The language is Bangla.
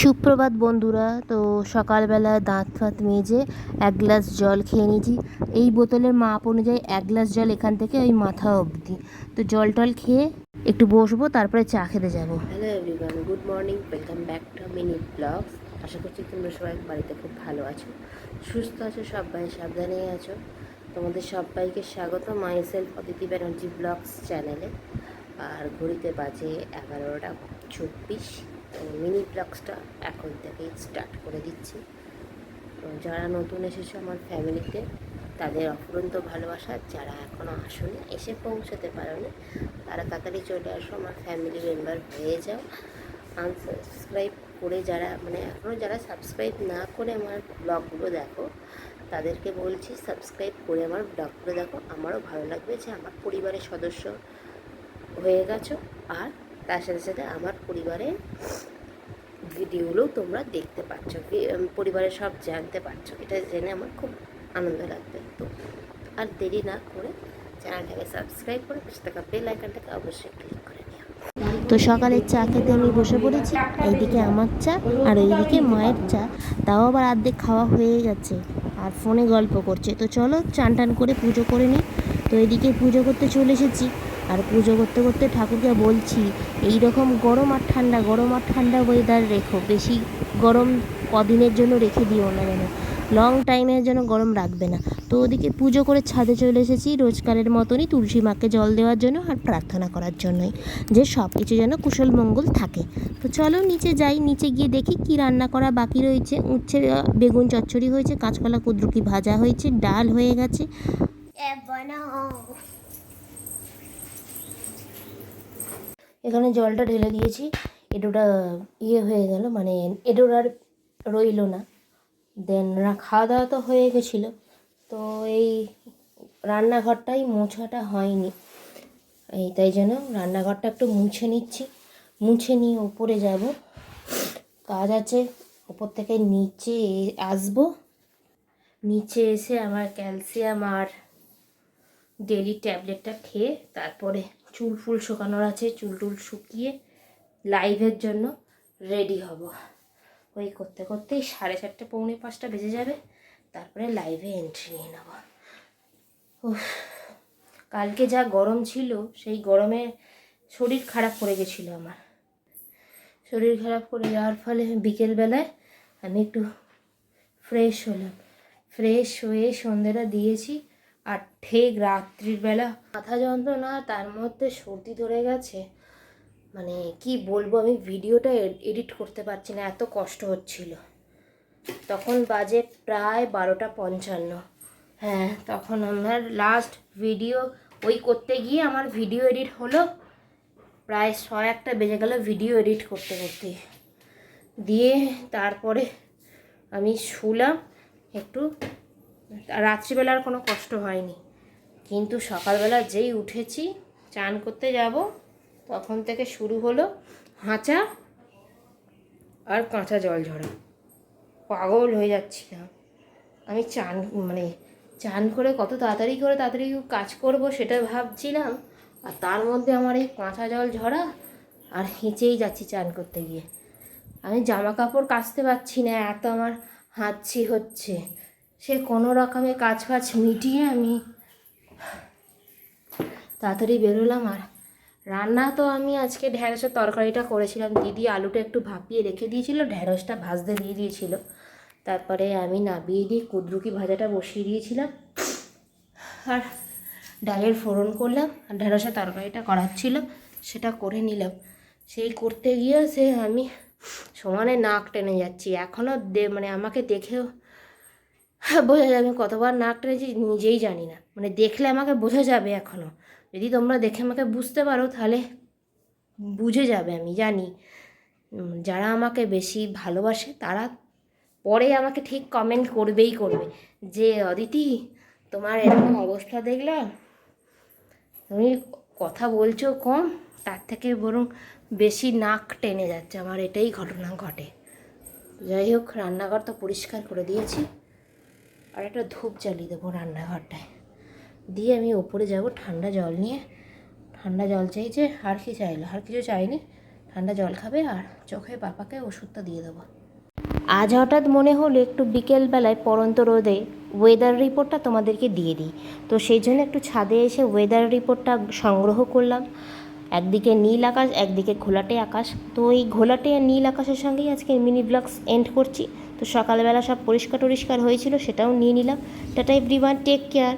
সুপ্রভাত বন্ধুরা, তো সকালবেলা দাঁত ফাঁত মেজে এক গ্লাস জল খেয়ে নিয়েছি। এই বোতলের মাপ অনুযায়ী এক গ্লাস জল এখান থেকে ওই মাথা অবধি। তো জল টল খেয়ে একটু বসবো, তারপরে চা খেতে যাব। Hello everyone good morning welcome back to mini blogs আশা করছি তোমরা সবাই বাড়িতে খুব ভালো আছো, সুস্থ আছো, সবাই সাবধানেই আছো। তোমাদের সবাইকে স্বাগত myself Aditi Banerjee blogs চ্যানেলে। আর ঘড়িতে বাজে এগারোটা চব্বিশ। তো মিনি ব্লগসটা এখন থেকেই স্টার্ট করে দিচ্ছি। তো যারা নতুন এসেছ আমার ফ্যামিলিতে তাদের অফুরন্ত ভালোবাসা, যারা এখনও আসলে এসে পৌঁছতে পারোনি, তারা তাড়াতাড়ি চলে আসো, আমার ফ্যামিলি মেম্বার হয়ে যাও। আনসাবস্ক্রাইব করে যারা মানে এখনও যারা সাবস্ক্রাইব না করে আমার ব্লগগুলো দেখো, তাদেরকে বলছি সাবস্ক্রাইব করে আমার ব্লগগুলো দেখো। আমারও ভালো লাগবে যে আমার পরিবারের সদস্য হয়ে গেছো। আর তার সাথে সাথে আমার পরিবারের ভিডিওগুলো তোমরা দেখতে পাচ্ছ পরিবারের সব জানতে পারছ। এটা জেনে আমার খুব আনন্দ লাগবে। তো আর দেরি না করে চ্যানেলটাকে সাবস্ক্রাইব করে পাশে থাকা বেল আইকনটাকে অবশ্যই ক্লিক করে তো সকালের চা খেতে আমি বসে পড়েছি, এইদিকে আমার চা আর এইদিকে মায়ের চা, তাও আবার অর্ধেক খাওয়া হয়ে যাচ্ছে আর ফোনে গল্প করছে। তো চলো চান টান করে পুজো করে নিই। তো এদিকে পুজো করতে চলে এসেছি। আর পুজো করতে করতে ঠাকুরকে বলছি, এই রকম গরম আর ঠান্ডা, গরম আর ঠান্ডা ওয়েদার রেখো। বেশি গরম কদিনের জন্য রেখে দিও না যেন লং টাইমের জন্য গরম রাখবে না। তো ওদিকে পুজো করে ছাদে চলে এসেছি রোজকারের মতনই তুলসী মাকে জল দেওয়ার জন্য আর প্রার্থনা করার জন্যই, যে সব কিছু যেন কুশল মঙ্গল থাকে। তো চলো নিচে যাই, নিচে গিয়ে দেখি কি রান্না করা বাকি রয়েছে। উচ্ছে বেগুন চচ্চড়ি হয়েছে, কাঁচকলা, কুদ্রুকি ভাজা হয়েছে, ডাল হয়ে গেছে। এখানে জলটা ঢেলে দিয়েছি। এটোটা ইয়ে হয়ে গেল মানে এটোর আর রইল না। দেন খাওয়া দাওয়া তো হয়ে গেছিল। তো এই রান্নাঘরটাই মোছাটা হয়নি। এই তাই জন্য রান্নাঘরটা একটু মুছে নিচ্ছি। মুছে নিয়ে ওপরে যাব। কাজ আছে ওপর থেকে নিচে আসব। নিচে এসে আমার ক্যালসিয়াম আর ডেলি ট্যাবলেটটা খেয়ে তারপরে চুল ফুল শুকানোর আছে, চুল টুল শুকিয়ে লাইভের জন্য রেডি হব। ওই করতে করতেই সাড়ে চারটে, পৌনে পাঁচটা বেজে যাবে। তারপরে লাইভে এন্ট্রি নিয়ে নেব। কালকে যা গরম ছিল, সেই গরমে শরীর খারাপ করে গেছিল আমার। শরীর খারাপ করে যাওয়ার ফলে বিকেলবেলায় আমি একটু ফ্রেশ হলাম। ফ্রেশ হয়ে সন্ধ্যেটা দিয়েছি। আর ঠিক রাত্রির বেলা। মাথা যন্ত্রণা, তার মধ্যে সর্দি ধরে গেছে। মানে কি বলব, আমি ভিডিওটা এডিট করতে পারছি না, এত কষ্ট হচ্ছিল। তখন বাজে প্রায় বারোটা পঞ্চান্ন। হ্যাঁ তখন আমার লাস্ট ভিডিও ওই করতে গিয়ে আমার ভিডিও এডিট হলো। প্রায় ছয় একটা বেজে গেল ভিডিও এডিট করতে করতে। দিয়ে তারপরে আমি শুলাম, একটু রাত্রিবেলা আর কোনো কষ্ট হয়নি। কিন্তু সকালবেলা যেই উঠেছি, চান করতে যাব, তখন থেকে শুরু হলো হাঁচা আর কাঁচা জল ঝরা। পাগল হয়ে যাচ্ছিলাম। আমি চান মানে চান করে কত তাড়াতাড়ি করে তাড়াতাড়ি কাজ করব সেটা ভাবছিলাম, আর তার মধ্যে আমার এই কাঁচা জল ঝরা আর হেঁচেই যাচ্ছি চান করতে গিয়ে। আমি জামা কাপড় কাচতে পারছি না, এত আমার হাঁচি হচ্ছে। সে কোনো রকমে কাজ ফাজ মিটিয়ে আমি তাড়াতাড়ি বেরোলাম আর রান্না তো আমি আজকে ঢ্যাঁড়সের তরকারিটা করেছিলাম। দিদি আলুটা একটু ভাপিয়ে রেখে দিয়েছিল ঢ্যাঁড়সটা ভাজতে দিয়ে দিয়েছিল। তারপরে আমি নাবিয়ে দিয়ে কুদ্রুকি ভাজাটা বসিয়ে দিয়েছিলাম। আর ডালের ফোড়ন করলাম, আর ঢেঁড়সের তরকারিটা করার ছিল, সেটা করে নিলাম। সেই করতে গিয়ে সে আমি সমানে নাক টেনে যাচ্ছি। এখনও দে মানে আমাকে দেখেও বোঝা যাবে। কতবার নাক টেনেছি, নিজেই জানি না। মানে দেখলে আমাকে বোঝা যাবে এখনও যদি তোমরা দেখে আমাকে বুঝতে পারো, তাহলে বুঝে যাবে, আমি জানি। যারা আমাকে বেশি ভালোবাসে, তারা পরে আমাকে ঠিক কমেন্ট করবেই করবে যে, অদিতি, তোমার এরকম অবস্থা দেখলাম? তুমি কথা বলছো কম, তার থেকে বরং বেশি নাক টেনে যাচ্ছে। আমার এটাই ঘটনা ঘটে। যাই হোক, রান্নাঘর তো পরিষ্কার করে দিয়েছি। আর একটা ধূপ জ্বালিয়ে দেবো রান্নাঘরটায়। দিয়ে আমি ওপরে যাব ঠান্ডা জল নিয়ে। ঠান্ডা জল চাইছে, আর কি চাইলো? আর কিছু চাইনি। ঠান্ডা জল খাবে আর চোখে পাপাকে ওষুধটা দিয়ে দেবো। আজ হঠাৎ মনে হলো একটু বিকেলবেলায় পরন্ত রোদে ওয়েদার রিপোর্টটা তোমাদেরকে দিয়ে দিই। তো সেই জন্য একটু ছাদে এসে ওয়েদার রিপোর্টটা সংগ্রহ করলাম। একদিকে নীল আকাশ, একদিকে ঘোলাটে আকাশ। তো এই ঘোলাটে আর নীল আকাশের সঙ্গেই আজকে মিনি ব্লগস এন্ড করছি। তো সকালবেলা সব পরিষ্কার টরিষ্কার হয়েছিল, সেটাও নিয়ে নিলাম। Tata everyone take care